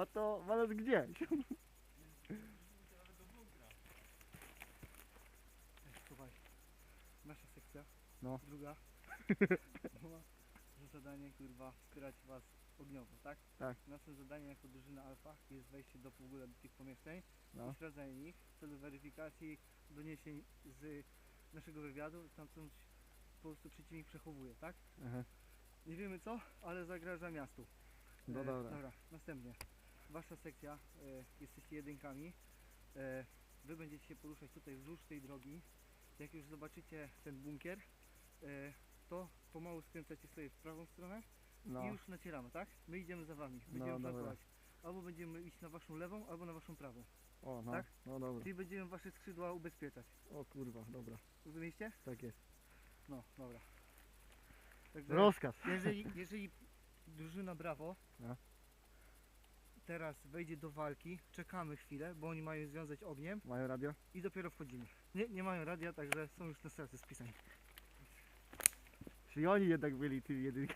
A to walec gdzieś. Słuchaj, nasza sekcja, No. druga, ma za zadanie kurwa wspierać was ogniowo, tak? Tak. Naszym zadaniem jako drużyna alfa jest wejście do w ogóle do tych pomieszczeń No. i sprawdzenie ich w celu weryfikacji doniesień z naszego wywiadu, tam coś po prostu przeciwnik przechowuje, tak? Aha. Nie wiemy co, ale zagraża miastu. No E, dobra. Dobra, następnie. Wasza sekcja, e, jesteście jedynkami. E, wy będziecie się poruszać tutaj wzdłuż tej drogi. Jak już zobaczycie ten bunkier, e, to pomału skręcacie sobie w prawą stronę No. i już nacieramy, tak? My idziemy za wami. No, Będziemy dobra. flankować. Albo będziemy iść na waszą lewą, albo na waszą prawą. O, no. tak? No dobra. Czyli będziemy wasze skrzydła ubezpieczać. O kurwa, dobra. Rozumiecie? Tak jest. No, dobra. Także Rozkaz. jeżeli, jeżeli drużyna Brawo No. Teraz wejdzie do walki, czekamy chwilę, bo oni mają związać ogniem Mają radio? i dopiero wchodzimy. Nie, nie mają radia, także są już na straty spisani. Czyli oni jednak byli tymi jedynkami.